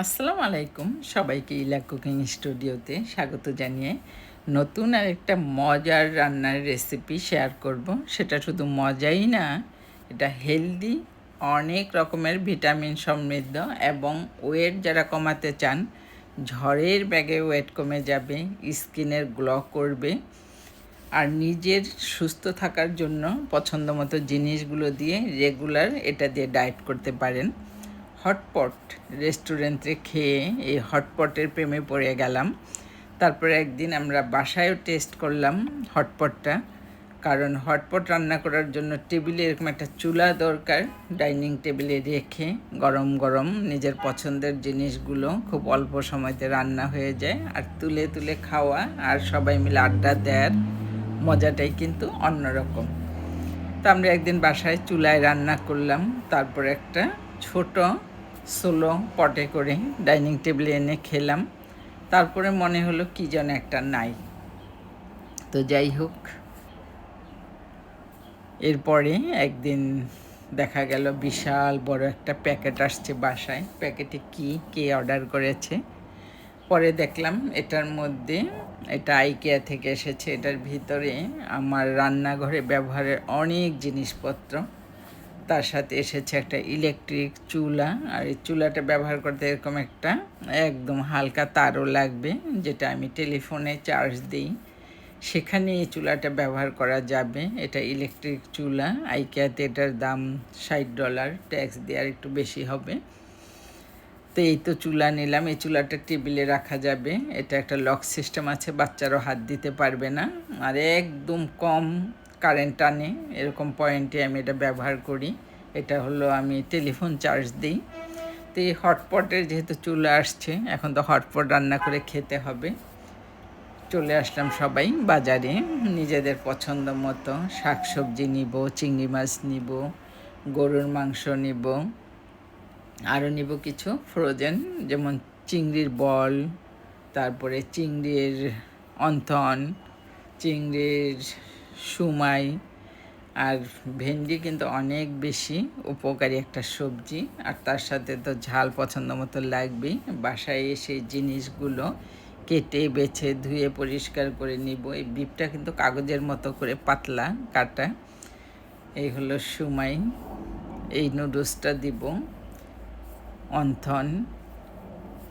আসসালামু আলাইকুম সবাইকে ইলা কুকিং স্টুডিওতে স্বাগত জানিয়ে নতুন আর একটা মজার রান্নার রেসিপি শেয়ার করব। সেটা শুধু মজাই না, এটা হেলদি অনেক রকমের ভিটামিন সমৃদ্ধ এবং ওয়েট যারা কমাতে চান, ঝড়ের ব্যাগে ওয়েট কমে যাবে, স্কিনের গ্লো করবে। আর নিজের সুস্থ থাকার জন্য পছন্দ মতো জিনিসগুলো দিয়ে রেগুলার এটা দিয়ে ডায়েট করতে পারেন। হটপট রেস্টুরেন্টে খেয়ে এই হটপটের প্রেমে পড়ে গেলাম। তারপরে একদিন আমরা বাসায়ও টেস্ট করলাম হটপটটা, কারণ হটপট রান্না করার জন্য টেবিলে এরকম একটা চুলা দরকার, ডাইনিং টেবিলে রেখে গরম গরম নিজের পছন্দের জিনিসগুলো খুব অল্প সময়তে রান্না হয়ে যায় আর তুলে তুলে খাওয়া আর সবাই মিলে আড্ডা দেওয়ার মজাটাই কিন্তু অন্যরকম। তো আমরা একদিন বাসায় চুলায় রান্না করলাম, তারপর একটা ছোট সোলো পটে করে ডাইনিং টেবিলে এনে খেলাম। তারপরে মনে হলো কি যেন একটা নাই। তো যাই হোক, এরপরে একদিন দেখা গেল বিশাল বড় একটা প্যাকেট আসছে বাসায়। প্যাকেটে কি কে অর্ডার করেছে? পরে দেখলাম এটার মধ্যে, এটা আইকিয়া থেকে এসেছে। এটার ভিতরে আমার রান্নাঘরে ব্যবহারের অনেক জিনিসপত্র। তার সাথে এসেছে একটা ইলেকট্রিক চুলা। আর এই চুলাটা ব্যবহার করতে এরকম একটা একদম হালকা তারও লাগবে, যেটা আমি টেলিফোনে চার্জ দিই। সেখানে এই চুলাটা ব্যবহার করা যাবে। এটা ইলেকট্রিক চুলা। আইকিয়াতে এটার দাম ষাট ডলার ট্যাক্স দেওয়ার একটু বেশি হবে। তো এই তো চুলা নিলাম। এই চুলাটা টেবিলে রাখা যাবে। এটা একটা লক সিস্টেম আছে, বাচ্চারও হাত দিতে পারবে না। আর একদম কম কারেন্ট টানে, এরকম পয়েন্টে আমি এটা ব্যবহার করি। এটা হলো আমি টেলিফোন চার্জ দিই। তো এই হটপটের যেহেতু চুলা আসছে, এখন তো হটপট রান্না করে খেতে হবে। চলে আসলাম সবাই বাজারে। নিজেদের পছন্দ মতো শাক সবজি নিব, চিংড়ি মাছ নিব, গরুর মাংস নিব আরও নিব কিছু ফ্রোজেন যেমন চিংড়ির বল, তারপরে চিংড়ির অন্থন, চিংড়ির সুমাই আর ভেন্ডি কিন্তু অনেক বেশি উপকারী একটা সবজি। আর তার সাথে তো ঝাল পছন্দ মতো লাগবেই। বাসায় এসে জিনিসগুলো কেটে, বেছে, ধুয়ে, পরিষ্কার করে নিব। এই বিপটা কিন্তু কাগজের মতো করে পাতলা, কাটা। এই হলো সুমাই। এই নুডলসটা দিব। অন্থন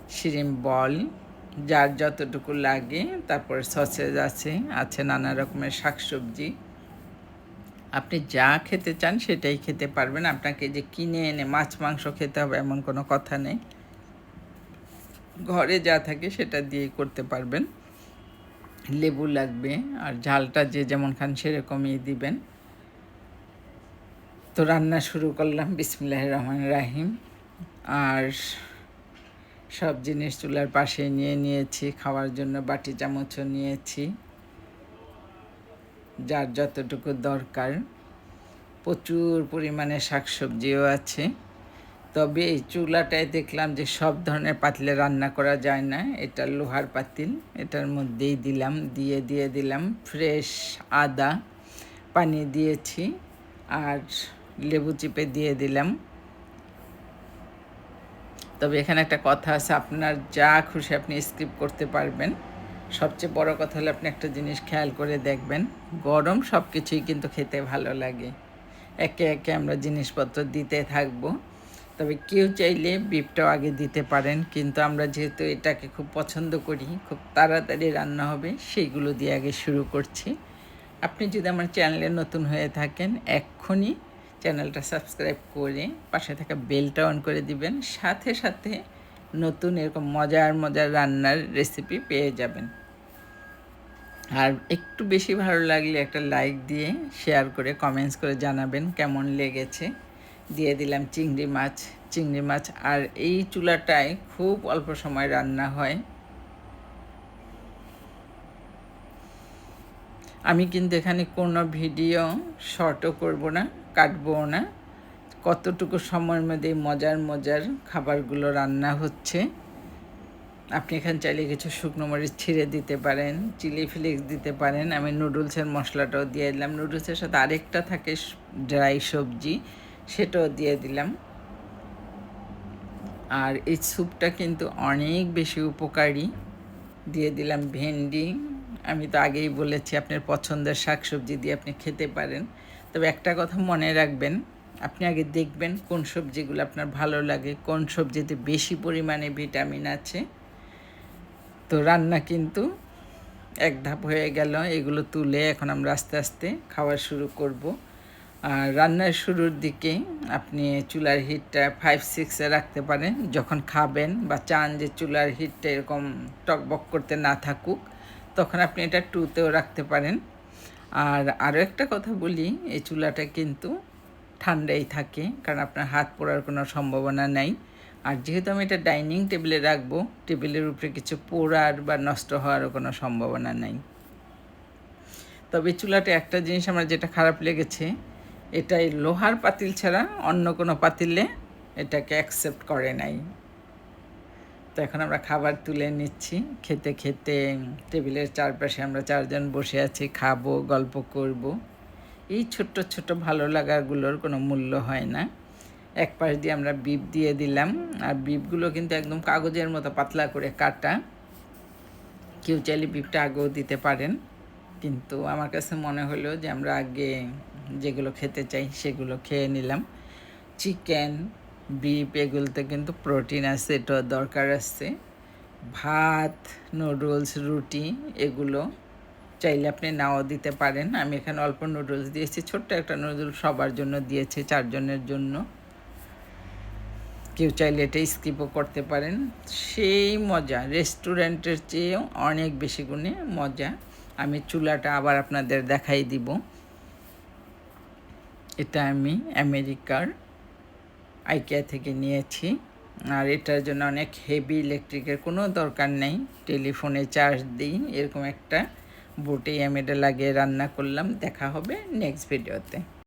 শিরিম বল যার যতটুকু লাগে, তারপরে সসেজ আছে আছে নানা রকমের শাকসবজি। আপনি যা খেতে চান সেটাই খেতে পারবেন। আপনাকে যে কিনে এনে মাছ, মাংস খেতে হবে এমন কোনো কথা নেই। ঘরে যা থাকে সেটা দিয়েই করতে পারবেন। লেবু লাগবে আর ঝালটা যে যেমন খান সেরকমই দিবেন। তো রান্না শুরু করলাম। বিসমিল্লাহ রহমান রাহিম। আর সব জিনিস চুলার পাশে নিয়ে নিয়েছি, খাওয়ার জন্য বাটি চামচও নিয়েছি। যার যতটুকু দরকার। প্রচুর পরিমাণে শাকসবজিও আছে। তবে এই চুলাটায় দেখলাম যে সব ধরনের পাতিলে রান্না করা যায় না। এটা লোহার পাতিল, এটার মধ্যেই দিলাম, দিয়ে দিয়ে দিলাম। ফ্রেশ আদা পানি দিয়েছি আর লেবু চিপে দিয়ে দিলাম। তবে এখানে একটা কথা আছে, আপনার যা খুশি আপনি স্কিপ করতে পারবেন। সবচেয়ে বড় কথা হলো আপনি একটা জিনিস খেয়াল করে দেখবেন, গরম সব কিছুই কিন্তু খেতে ভালো লাগে। একে একে আমরা জিনিসপত্র দিতে থাকব, তবে কেউ চাইলে বিপটাও আগে দিতে পারেন, কিন্তু আমরা যেহেতু এটাকে খুব পছন্দ করি, খুব তাড়াতাড়ি রান্না হবে, সেইগুলো দিয়ে আগে শুরু করছি। আপনি যদি আমার চ্যানেলে নতুন হয়ে থাকেন, এক্ষুনি চ্যানেলটা সাবস্ক্রাইব করে পাশে থাকা বেলটা অন করে দিবেন। সাথে সাথে নতুন এরকম মজার মজার রান্নার রেসিপি পেয়ে যাবেন। আর একটু বেশি ভালো লাগলে একটা লাইক দিয়ে শেয়ার করে কমেন্টস করে জানাবেন কেমন লেগেছে। দিয়ে দিলাম চিংড়ি মাছ। চিংড়ি মাছ আর এই চুলাটায় খুব অল্প সময় রান্না হয়। আমি কিন্তু এখানে কোনো ভিডিও শর্টও করব না। কাটবো না। কতটুকু সময়ের মধ্যে মজার মজার খাবারগুলো রান্না হচ্ছে। আপনি এখানে চাইলে কিছু শুকনো মরিচ ছিঁড়ে দিতে পারেন, চিলি ফ্লেক্স দিতে পারেন। আমি নুডলসের মশলাটাও দিয়ে দিলাম। নুডলসের সাথে আরেকটা থাকে ড্রাই সবজি, সেটাও দিয়ে দিলাম। আর এই স্যুপটা কিন্তু অনেক বেশি উপকারী। দিয়ে দিলাম ভেন্ডি। আমি তো আগেই বলেছি, আপনার পছন্দের শাকসবজি দিয়ে আপনি খেতে পারেন। তবে একটা কথা মনে রাখবেন, আপনি আগে দেখবেন কোন সবজিগুলো আপনার ভালো লাগে, কোন সবজিতে বেশি পরিমাণে ভিটামিন আছে। তো রান্না কিন্তু এক ধাপ হয়ে গেল, এগুলো তুলে এখন আমরা আস্তে আস্তে খাওয়া শুরু করব। আর রান্নার শুরুর দিকে আপনি চুলার হিটটা ফাইভ সিক্সে রাখতে পারেন, যখন খাবেন বা চান যে চুলার হিটটা এরকম টকবক করতে না থাকুক, তখন আপনি এটা টুতেও রাখতে পারেন। আর আরও একটা কথা বলি, এই চুলাটা কিন্তু ঠান্ডাই থাকে, কারণ আপনার হাত পোড়ার কোনো সম্ভাবনা নাই। আর যেহেতু আমি এটা ডাইনিং টেবিলে রাখব, টেবিলের উপরে কিছু পোড়ার বা নষ্ট হওয়ারও কোনো সম্ভাবনা নাই। তবে চুলাটা একটা জিনিস আমার যেটা খারাপ লেগেছে, এটাই লোহার পাতিল ছাড়া অন্য কোনো পাতিলে এটাকে অ্যাকসেপ্ট করে নাই। তো এখন আমরা খাবার তুলে নিচ্ছি। খেতে খেতে টেবিলের চারপাশে আমরা চারজন বসে আছি, খাব, গল্প করব। এই ছোট্ট ছোট্ট ভালো লাগাগুলোর কোনো মূল্য হয় না। এক পাশ দিয়ে আমরা বিপ দিয়ে দিলাম। আর বিপগুলো কিন্তু একদম কাগজের মতো পাতলা করে কাটা। কেউ চাইলে বিপটা আগেও দিতে পারেন। কিন্তু আমার কাছে মনে হলো যে আমরা আগে যেগুলো খেতে চাই সেগুলো খেয়ে নিলাম। চিকেন বিপ এগুলোতে কিন্তু প্রোটিন আছে এটা দরকার আছে। ভাত, নুডলস, রুটি এগুলো চাইলে আপনি নাও দিতে পারেন। আমি এখানে অল্প নুডলস দিয়েছি, ছোট্ট একটা নুডলস সবার জন্য দিয়েছি, চারজনের জন্য। কেউ চাইলে এটা স্কিপও করতে পারেন। সেই মজা, রেস্টুরেন্টের চেয়েও অনেক বেশি গুণে মজা। আমি চুলাটা আবার আপনাদের দেখাই দিব। এটা আমি আমেরিকার আইকিয়া থেকে নিয়েছি। আর এটার জন্য অনেক হেভি ইলেকট্রিকের কোনো দরকার নেই। টেলিফোনে চার্জ দিই, এরকম একটা। বোটেই আমি এটা লাগিয়ে রান্না করলাম। দেখা হবে নেক্সট ভিডিওতে